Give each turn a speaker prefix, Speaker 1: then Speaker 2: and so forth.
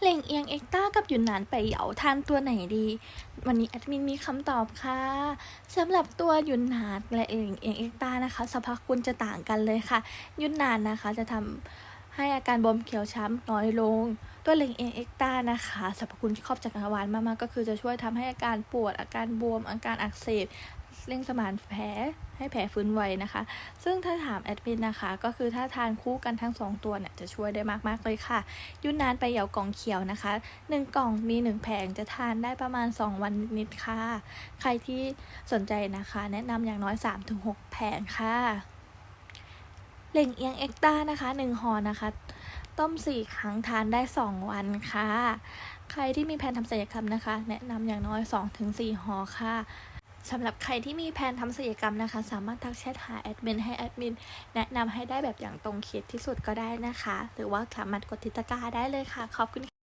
Speaker 1: เหล่งเอียงเอ็กต้ากับหยุนหนานไปเหยาทานตัวไหนดี วันนี้แอดมินมีคำตอบค่ะสำหรับตัวหยุนหนานและเหล่งเอียงเอ็กต้านะคะสรรพคุณจะต่างกันเลยค่ะหยุนหนานนะคะจะทำให้อาการบวมเขียวช้ำน้อยลง ตัวเหล่งเอียงเอ็กต้านะคะสรรพคุณครอบจักรวาลมากๆก็คือจะช่วยทำให้อาการปวดอาการบวมอาการอักเสบ เร่งสมานแผลให้แผลฟื้นไวนะคะ ซึ่งถ้าถามแอดมินนะคะ ก็คือถ้าทานคู่กันทั้งสองตัวเนี่ยจะช่วยได้มาก ๆ เลยค่ะ ยุนนานไปเหยากล่องเขียวนะคะ 1 กล่องมี 1 แผงจะทานได้ประมาณ 2 วันนิดๆค่ะ ใครที่สนใจนะคะ แนะนำอย่างน้อย 3-6 แผงค่ะเหล่งเอียงเอ็กต้านะคะ1ห่อนะคะ ต้ม 4 ครั้งทานได้ 2 วันค่ะ ใครที่มีแผนทำศัลยกรรมนะคะ แนะนำอย่างน้อย 2-4ห่อค่ะ สำหรับใครที่มีแผนทำศัลยกรรมนะคะ สามารถทักแชทหาแอดมินให้แอดมินแนะนำให้ได้แบบอย่างตรงเคสที่สุดก็ได้นะคะ หรือว่าสามารถกดติดตะกร้าได้เลยค่ะ ขอบคุณค่ะ